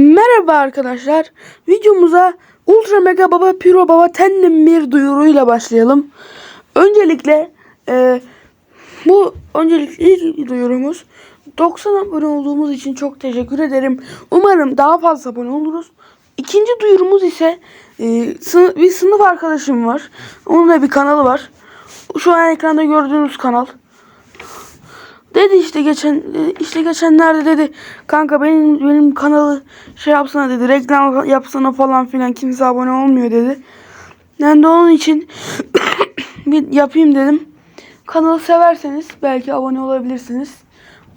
Merhaba arkadaşlar. Videomuza Ultra Mega Baba Piro Baba Tendim bir duyuruyla başlayalım. Öncelikle e, bu öncelikle ilk duyurumuz 90 abone olduğumuz için çok teşekkür ederim. Umarım daha fazla abone oluruz. İkinci duyurumuz ise e, sınıf, bir sınıf arkadaşım var. Onun da bir kanalı var. Şu an ekranda gördüğünüz kanal. Dedi işte geçen e, işte geçenlerde dedi kanka benim benim kanalı şey yapsana dedi reklam yapsana falan filan kimse abone olmuyor dedi. Ben de onun için bir yapayım dedim. Kanalı severseniz belki abone olabilirsiniz.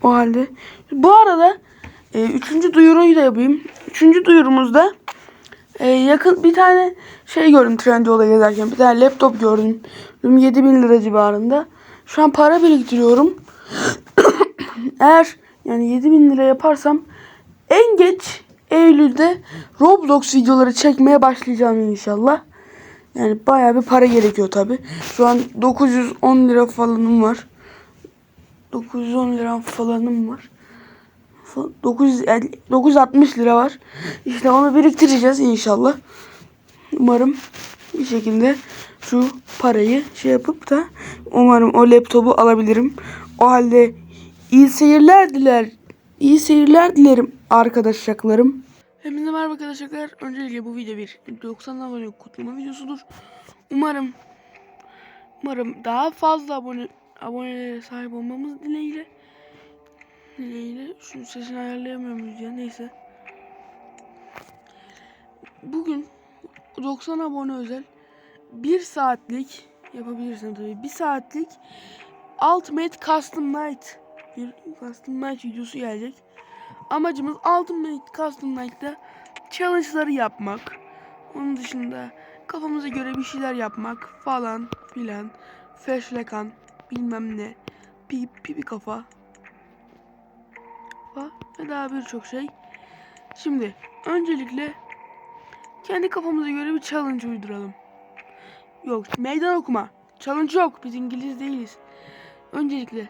O halde. Bu arada e, üçüncü duyuruyu da yapayım. Üçüncü duyurumuzda e, yakın bir tane şey gördüm Trendyol'da gezerken. Bir tane laptop gördüm. 7000 lira civarında. Şu an para biriktiriyorum. Eğer yani 7000 lira yaparsam en geç Eylül'de Roblox videoları çekmeye başlayacağım inşallah. Yani bayağı bir para gerekiyor tabi. Şu an 910 lira falanım var. 910 lira falanım var. Fa- 950 960 lira var. İşte onu biriktireceğiz inşallah. Umarım bir şekilde şu parayı şey yapıp da umarım o laptopu alabilirim. O halde iyi seyirler diler. İyi seyirler dilerim arkadaşlarım. Hepinize merhaba arkadaşlar. Öncelikle bu video bir 90 abone kutlama videosudur. Umarım umarım daha fazla abone abonelere sahip olmamız dileğiyle. Dileğiyle. Şunun sesini ayarlayamıyor muyuz ya? Neyse. Bugün 90 abone özel bir saatlik yapabilirsin tabii. Bir saatlik Ultimate Custom Night bir Custom Night videosu gelecek. Amacımız Ultimate Custom Night'ta challenge'ları yapmak. Onun dışında kafamıza göre bir şeyler yapmak falan filan. Feşlekan bilmem ne. Pi pi bir kafa. Kafa ve daha birçok şey. Şimdi öncelikle kendi kafamıza göre bir challenge uyduralım. Yok meydan okuma. Challenge yok. Biz İngiliz değiliz. Öncelikle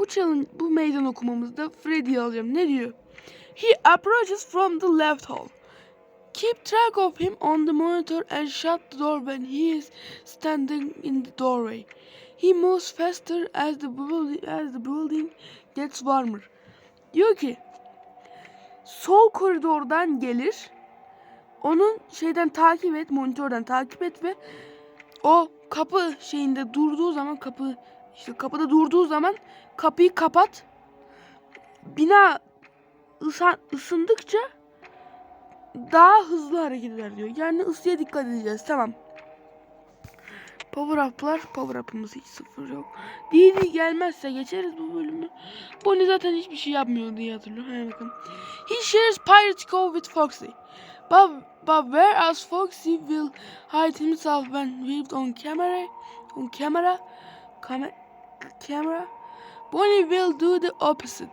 bu challenge, bu meydan okumamızda Freddy'yi alacağım. Ne diyor? He approaches from the left hall. Keep track of him on the monitor and shut the door when he is standing in the doorway. He moves faster as the building, as the building gets warmer. Diyor ki sol koridordan gelir. Onun şeyden takip et, monitörden takip et ve o kapı şeyinde durduğu zaman kapı işte kapıda durduğu zaman kapıyı kapat. Bina ısa- ısındıkça daha hızlı hareket eder diyor. Yani ısıya dikkat edeceğiz. Tamam. Power up'lar. Power up'ımız hiç sıfır yok. DD gelmezse geçeriz bu bölümü. Bonnie zaten hiçbir şey yapmıyor diye hatırlıyorum. Hadi bakalım. He shares Pirate Cove with Foxy. But, but whereas Foxy will hide himself when viewed on camera, on camera, cam- camera, Bonnie will do the opposite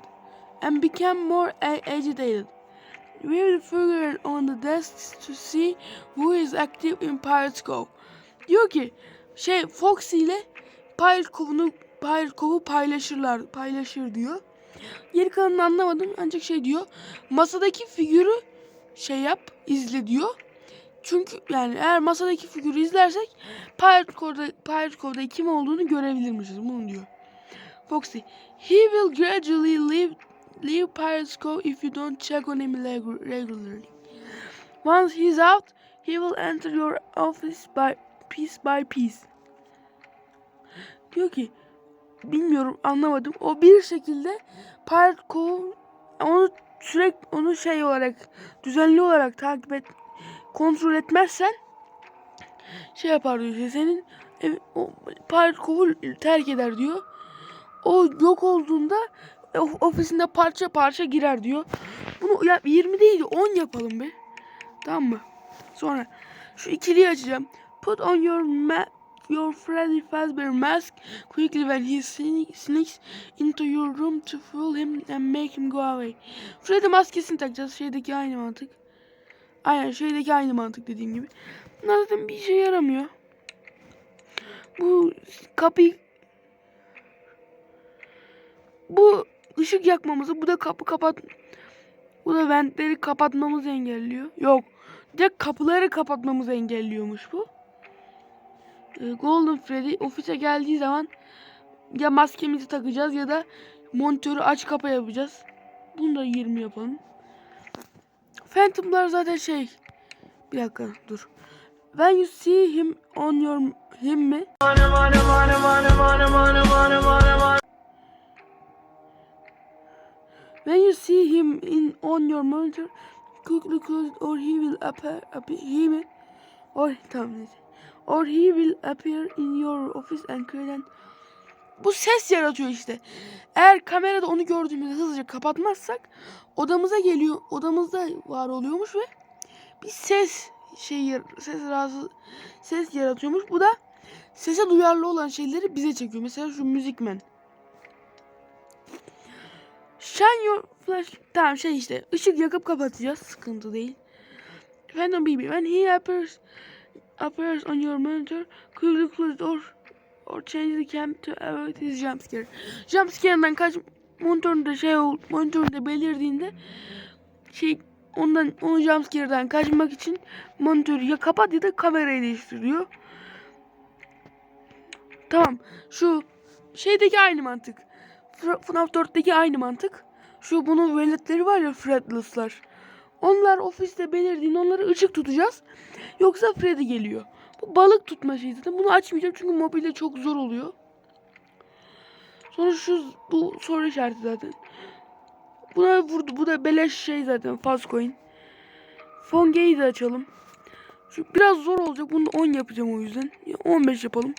and become more agitated. We will figure on the desks to see who is active in Pirates Cove. Diyor ki şey Foxy ile Pirate Cove'unu Pirate Cove'u paylaşırlar, paylaşır diyor. Geri kalanını anlamadım ancak şey diyor. Masadaki figürü şey yap, izle diyor. Çünkü yani eğer masadaki figürü izlersek Pirate Cove'da, Pirate Cove'da kim olduğunu görebilirmişiz. Bunu diyor. Foxy. He will gradually leave leave Pirates Cove if you don't check on him regu- regularly. Once he's out, he will enter your office by piece by piece. Diyor ki bilmiyorum anlamadım. O bir şekilde Pirate Cove onu sürekli onu şey olarak düzenli olarak takip et kontrol etmezsen şey yapar diyor. Senin ev, o Pirate Cove'u terk eder diyor. O yok olduğunda of- ofisinde parça parça girer diyor. Bunu ya 20 değil de 10 yapalım be. Tamam mı? Sonra şu ikiliyi açacağım. Put on your ma your Freddy Fazbear mask quickly when he sne- sneaks into your room to fool him and make him go away. Freddy maskesini takacağız. Şeydeki aynı mantık. Aynen şeydeki aynı mantık dediğim gibi. Bunlar zaten bir işe yaramıyor. Bu kapıyı bu ışık yakmamızı bu da kapı kapat Bu da ventleri kapatmamızı engelliyor. Yok. Direkt kapıları kapatmamızı engelliyormuş bu. Ee, Golden Freddy ofise geldiği zaman ya maskemizi takacağız ya da monitörü aç kapa yapacağız. Bunu da 20 yapalım. Phantom'lar zaten şey. Bir dakika dur. When you see him on your him mi? When you see him in on your monitor, quickly close it or he will appear, appear he mi? Or tamam. Or he will appear in your office and create an bu ses yaratıyor işte. Eğer kamerada onu gördüğümüzde hızlıca kapatmazsak odamıza geliyor. Odamızda var oluyormuş ve bir ses şey ses rahatsız ses yaratıyormuş. Bu da sese duyarlı olan şeyleri bize çekiyor. Mesela şu müzikmen. Shine your flash. Tamam şey işte. ışık yakıp kapatacağız. Sıkıntı değil. Phantom BB. When he appears appears on your monitor, quickly close door or change the cam to avoid his jump scare. Jump scare'dan kaç monitöründe şey ol, monitöründe belirdiğinde şey ondan o jump scare'dan kaçmak için monitörü ya kapat ya da kamerayı değiştiriyor. Tamam. Şu şeydeki aynı mantık. FNAF 4'teki aynı mantık. Şu bunun veletleri var ya Fredless'lar. Onlar ofiste belirdiğinde onları ışık tutacağız. Yoksa Freddy geliyor. Bu balık tutma şeyi zaten. Bunu açmayacağım çünkü mobilde çok zor oluyor. Sonra şu bu soru işareti zaten. Buna vurdu. Bu da beleş şey zaten. Fast coin. Fonge'yi de açalım. Şu biraz zor olacak. Bunu da 10 yapacağım o yüzden. Ya 15 yapalım.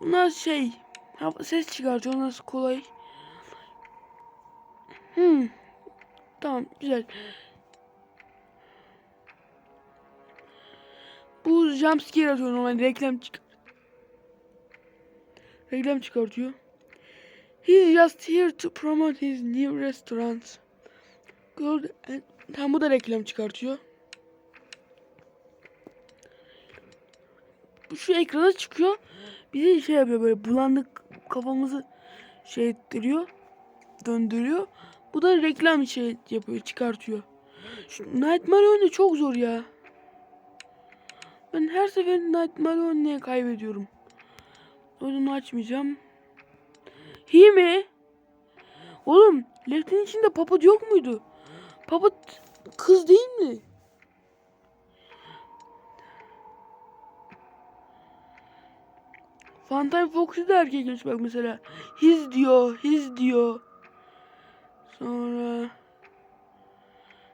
Bunlar şey. Ha, Ses çıkartıyor. Nasıl kolay. Hmm. Tamam güzel. Bu jumpscare atıyor normal reklam çık reklam çıkartıyor. He's just here to promote his new restaurant. Good. and- Tam bu da reklam çıkartıyor. Bu şu ekrana çıkıyor. Bize şey yapıyor böyle bulandık kafamızı şey ettiriyor. Döndürüyor. Bu da reklam şey yapıyor, çıkartıyor. Şu Nightmare oyunu çok zor ya. Ben her seferinde Nightmare oynaya kaybediyorum. Oyunu açmayacağım. Hi mi? Oğlum, Left'in içinde Papıt yok muydu? Papıt kız değil mi? Phantom Fox'u da erkekmiş bak mesela. His diyor, his diyor. Sonra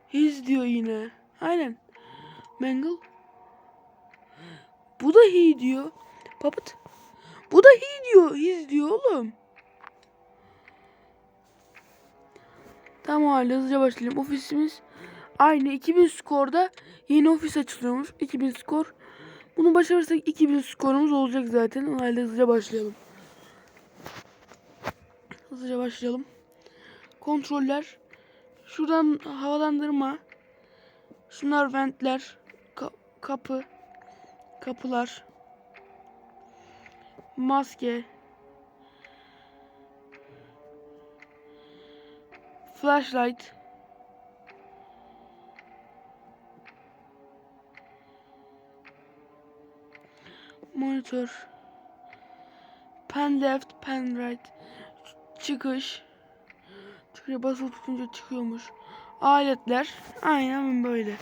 his diyor yine. Aynen. Mangle. Bu da he diyor. Puppet. Bu da he diyor. His diyor oğlum. Tamam hadi hızlıca başlayalım. Ofisimiz aynı 2000 skorda yeni ofis açılıyormuş. 2000 skor. Bunu başarırsak 2000 skorumuz olacak zaten. O halde hızlıca başlayalım. Hızlıca başlayalım. Kontroller. Şuradan havalandırma. Şunlar ventler. Ka- kapı. Kapılar. Maske. Flashlight. Monitör. Pen left, pen right. Çıkış. Çıkışa basılı tutunca çıkıyormuş. Aletler. Aynen böyle.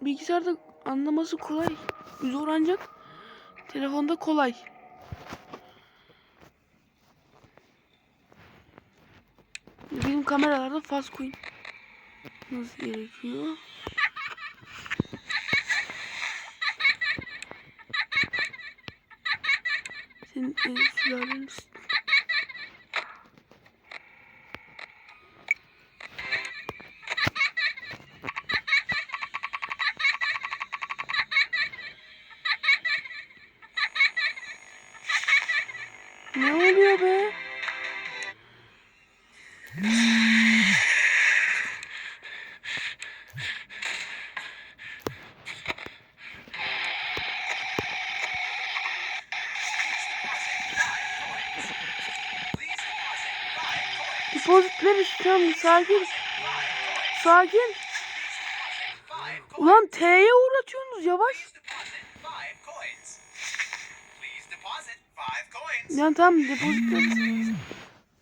Bilgisayarda anlaması kolay. Zor ancak telefonda kolay. Benim kameralarda fast coin nasıl gerekiyor? Sakin. Sakin. Ulan T'ye uğratıyorsunuz yavaş. Ya tamam depozit.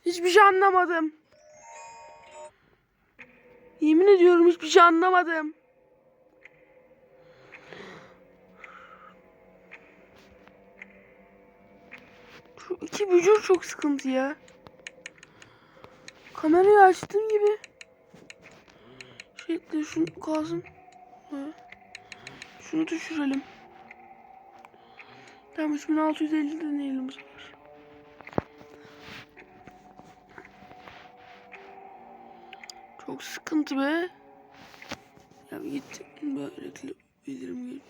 Hiçbir şey anlamadım. Yemin ediyorum hiçbir şey anlamadım. Şu iki bücür çok sıkıntı ya. Kamerayı açtığım gibi. Şekli şunu kalsın. Şunu düşürelim. Tamam 3650 deneyelim bu sefer. Çok sıkıntı be. Ya git böylelikle bilirim geliyor.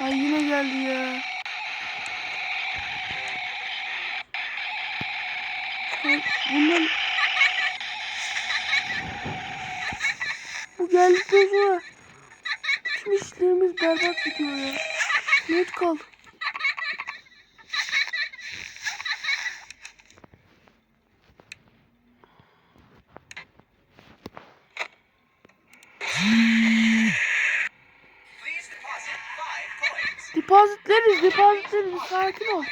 Ay yine geldi ya. Bundan bu geldikten sonra tüm işlerimiz berbat gidiyor ya. Net kal. Depozitleriz, depozitleriz. Sakin ol.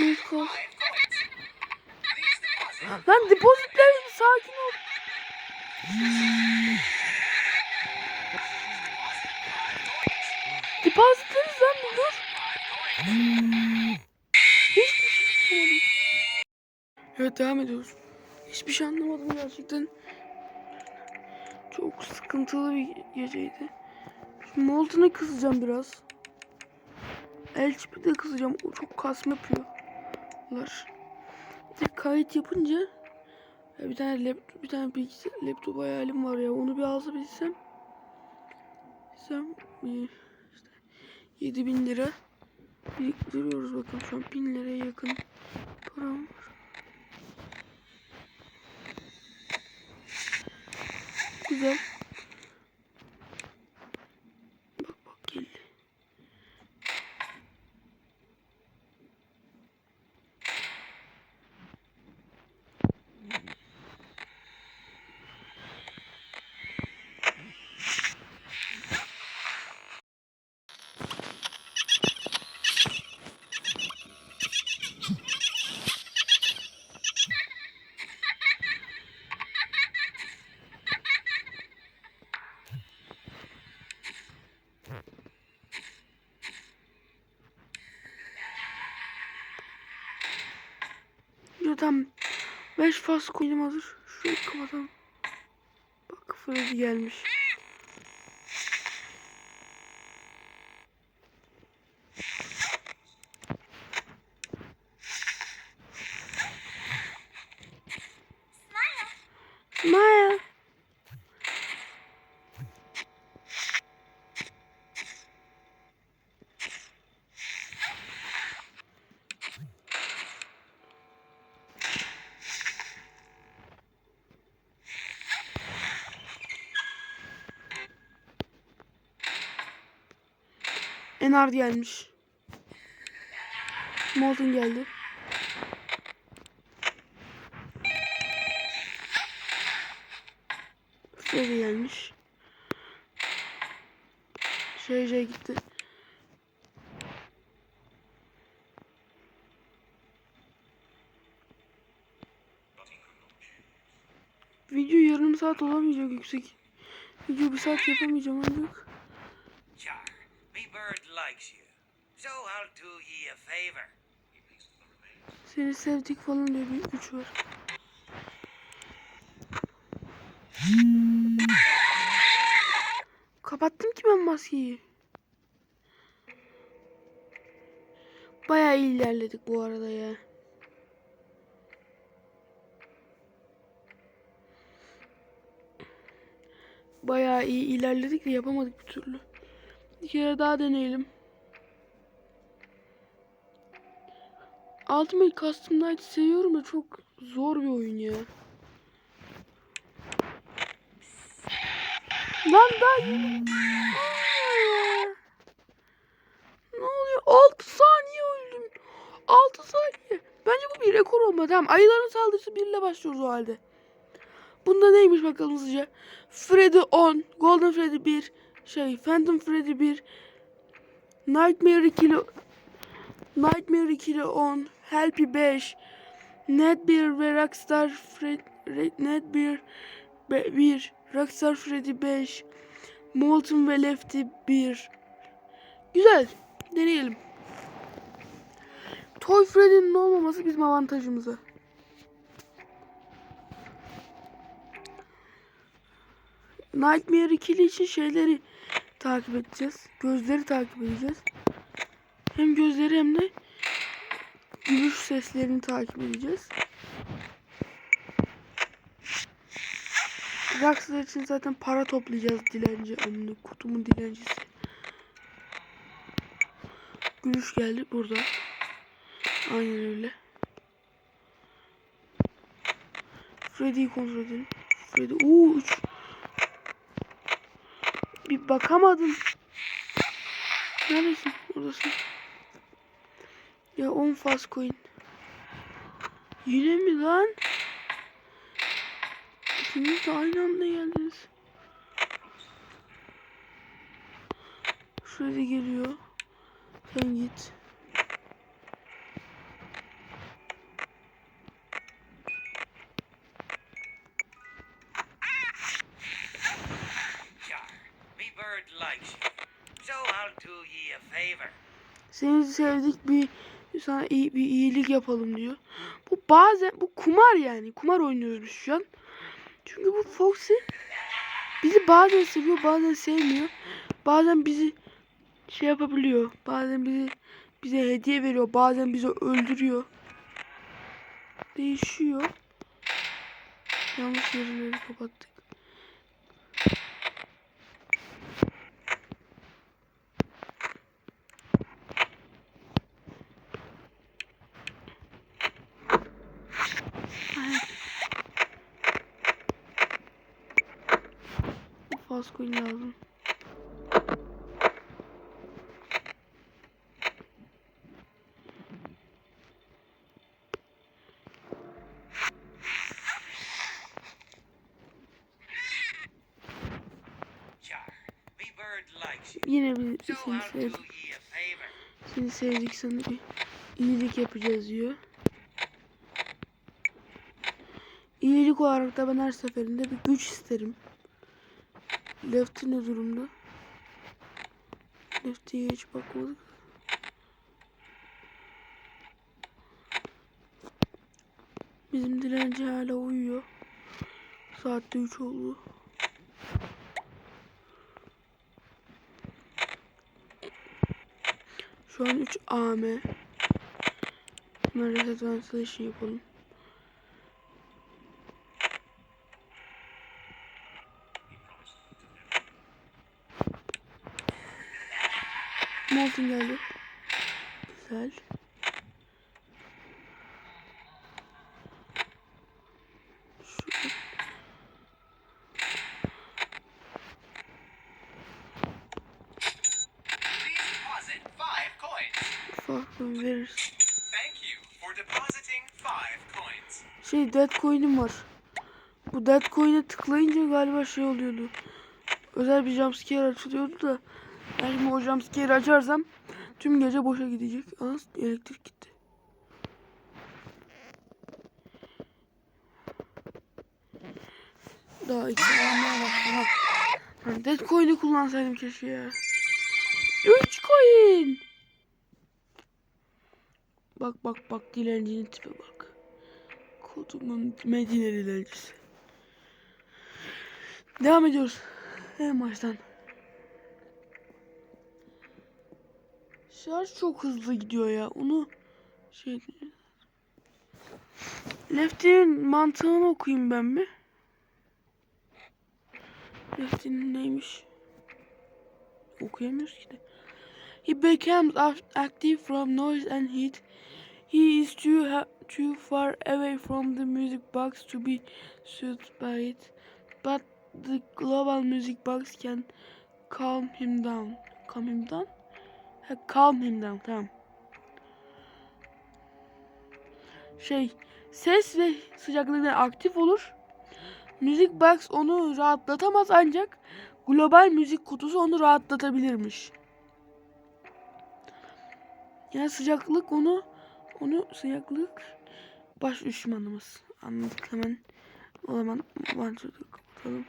Net kal. Lan depozitleriz, sakin ol. Depozitleriz lan dur. Hiçbir şey anlamadım. Evet devam ediyoruz. Hiçbir şey anlamadım gerçekten. Çok sıkıntılı bir geceydi. Şimdi Molten'ı kısacağım biraz. Elçip'i de kısacağım. O çok kasma yapıyor. De kayıt yapınca ya bir tane laptop, bir tane bilgisayar, laptop hayalim var ya. Onu bir alsa bilsem. Bilsem e, işte 7000 lira biriktiriyoruz bakın şu an 1000 liraya yakın param var. Güzel. Tamam. 5 fas koydum hazır. Şurayı kapatalım. Bak Freddy gelmiş. Enar gelmiş. Molten geldi. Freddy gelmiş. Şey şey gitti. Video yarım saat olamayacak yüksek. Video bir saat yapamayacağım ancak. Seni sevdik falan diye bir güç var. Kapattım ki ben maskeyi. Bayağı ilerledik bu arada ya. Bayağı iyi ilerledik de yapamadık bir türlü. Bir kere daha deneyelim. Ultimate Custom Night seviyorum da çok zor bir oyun ya. Lan daha yeni... Ne oluyor? 6 saniye öldüm. 6 saniye. Bence bu bir rekor olmadı. Tamam ayıların saldırısı 1 ile başlıyoruz o halde. Bunda neymiş bakalım sizce? Freddy 10, Golden Freddy 1, şey Phantom Freddy 1, Nightmare 2 ile Nightmare 2 ile 10, Helpy 5, Netbear ve Rockstar Fred, Red, Netbear 1, Rockstar Freddy 5, Molten ve Lefty 1. Güzel. Deneyelim. Toy Freddy'nin olmaması bizim avantajımıza. Nightmare 2'li için şeyleri takip edeceğiz. Gözleri takip edeceğiz. Hem gözleri hem de gülüş seslerini takip edeceğiz. Rockstar için zaten para toplayacağız dilenci. Amına kutumun dilencisi. Gülüş geldi burada. Aynen öyle. Freddy'yi kontrol edelim. Freddy. Uuu 3. Bir bakamadım. Neredesin? Oradasın. Ya 10 fast coin. Yine mi lan? İkiniz de aynı anda geldiniz. Freddy geliyor. Sen git. Seni sevdik bir sana iyi bir iyilik yapalım diyor. Bu bazen bu kumar yani. Kumar oynuyoruz şu an. Çünkü bu Foxy bizi bazen seviyor, bazen sevmiyor. Bazen bizi şey yapabiliyor. Bazen bizi bize hediye veriyor, bazen bizi öldürüyor. Değişiyor. Yanlış yerleri kapattık. Coin lazım. Yine bir seni sevdik. Seni sevdik sana bir iyilik yapacağız diyor. İyilik olarak da ben her seferinde bir güç isterim. Lefty ne durumda? Lefty'ye hiç bakmadık. Bizim dilenci hala uyuyor. Saatte 3 oldu. Şu an 3 AM. Hemen reset ventilation yapalım. Molten geldi. Güzel. Şey dead coin'im var. Bu dead coin'e tıklayınca galiba şey oluyordu. Özel bir jumpscare açılıyordu da. Ben şimdi o jumpscare açarsam tüm gece boşa gidecek. Aa elektrik gitti. Daha iki tane var. Lan Dead coin'i kullansaydım keşke ya. 3 coin. Bak bak bak dilencinin tipe bak. Kodumun Medine dilencisi. Devam ediyoruz. En baştan. Şarj çok hızlı gidiyor ya. Onu şey Lefty'nin mantığını okuyayım ben mi? Lefty'nin neymiş? Okuyamıyoruz ki de. He becomes active from noise and heat. He is too too far away from the music box to be soothed by it, but the global music box can calm him down. Calm him down? Ha, calm him down. Tamam. şey ses ve sıcaklıkta aktif olur. Müzik box onu rahatlatamaz ancak global müzik kutusu onu rahatlatabilirmiş. Yani sıcaklık onu onu sıcaklık baş düşmanımız. Anladık hemen. O zaman vantilatörü kapatalım.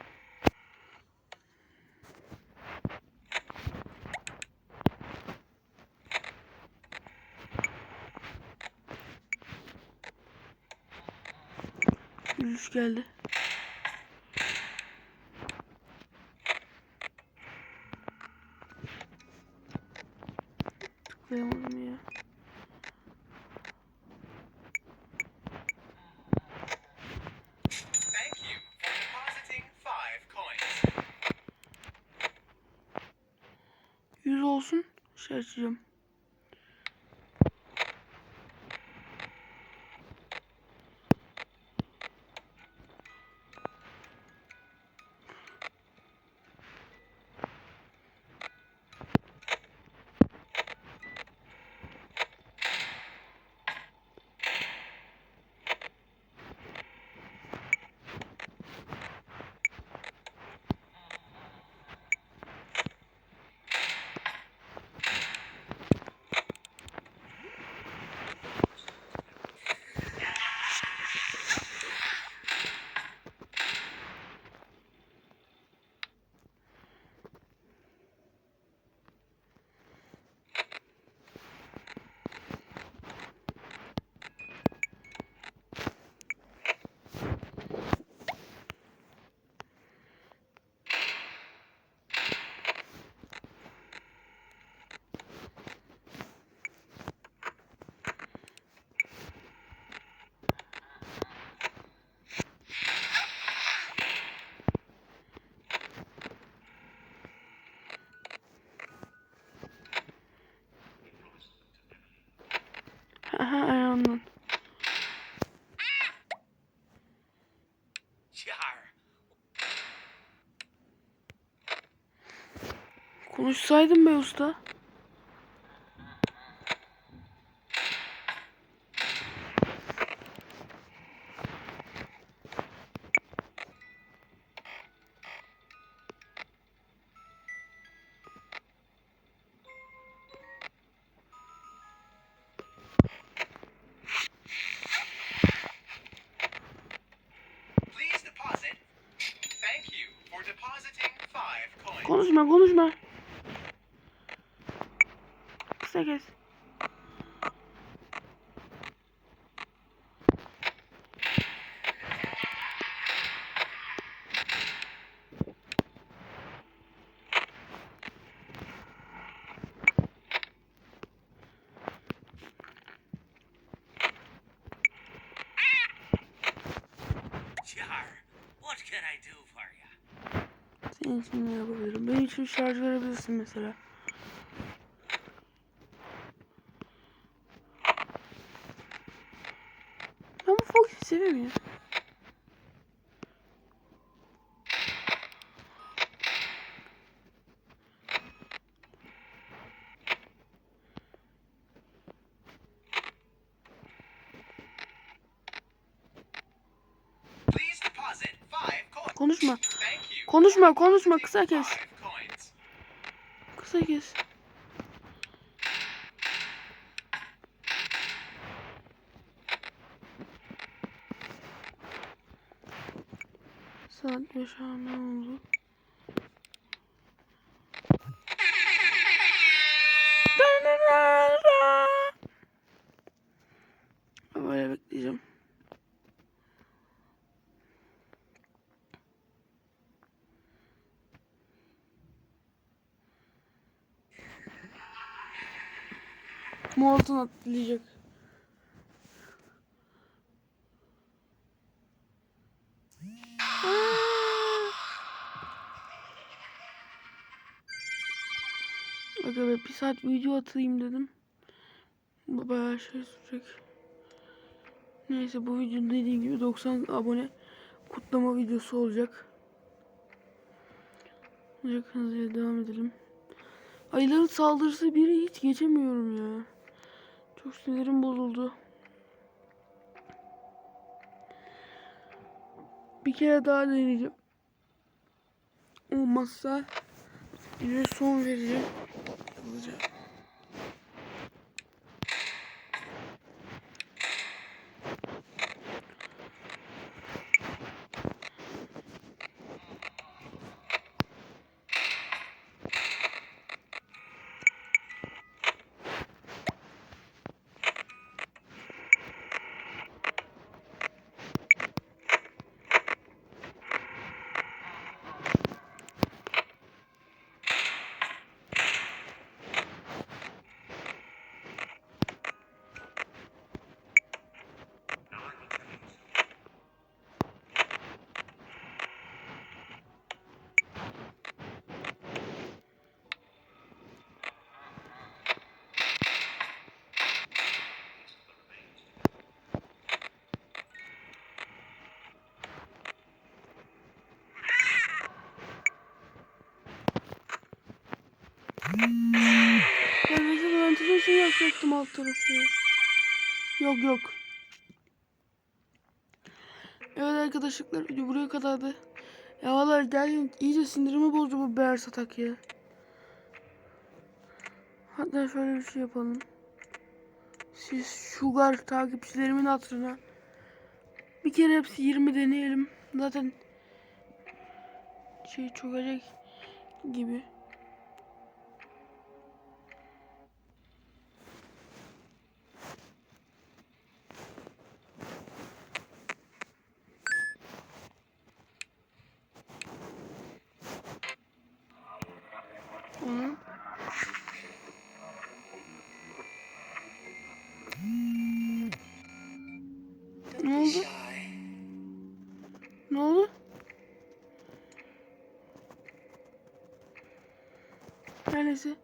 Gülüş geldi. Tıklayamadım ya. 100 olsun. Şey açacağım. Konuşsaydım be usta. Jar, what can I do for you? Senin için ne yapabilirim? Benim için şarj verebilirsin mesela. Ben bu Fox'i seviyorum ya. Please deposit five coins. Konuşma. Thank you. Konuşma konuşma kısa kes. Kısa kes. Saat 5 ne oldu? Böyle bekleyeceğim. Molotun atlayacak. Aga be bir saat video atayım dedim. Bu bayağı şey sürecek. Neyse bu video dediğim gibi 90 abone kutlama videosu olacak. Olacak hızlıca devam edelim. Ayıların saldırısı biri hiç geçemiyorum ya. Çok sinirim bozuldu. Bir kere daha deneyeceğim. Olmazsa yine son vereceğim. Olacak. Yapacaktım alt tarafı. Yok yok. Evet arkadaşlar buraya kadardı. Ya valla gerçekten iyice sinirimi bozdu bu Bears atak ya. Hatta şöyle bir şey yapalım. Siz Sugar takipçilerimin hatırına bir kere hepsi 20 deneyelim. Zaten şey çökecek gibi. Onu. Ne oldu? Ne oldu? Her neyse.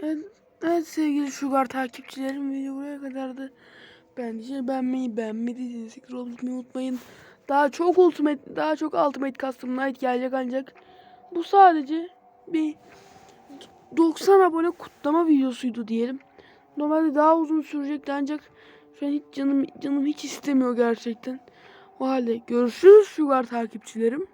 Evet, evet sevgili Sugar takipçilerim video buraya kadardı. Bence beğenmeyi beğenmediyseniz tekrar unutmayı unutmayın. Daha çok ultimate, daha çok ultimate custom night gelecek ancak bu sadece bir 90 abone kutlama videosuydu diyelim. Normalde daha uzun sürecekti ancak şu an hiç canım canım hiç istemiyor gerçekten. O halde görüşürüz Sugar takipçilerim.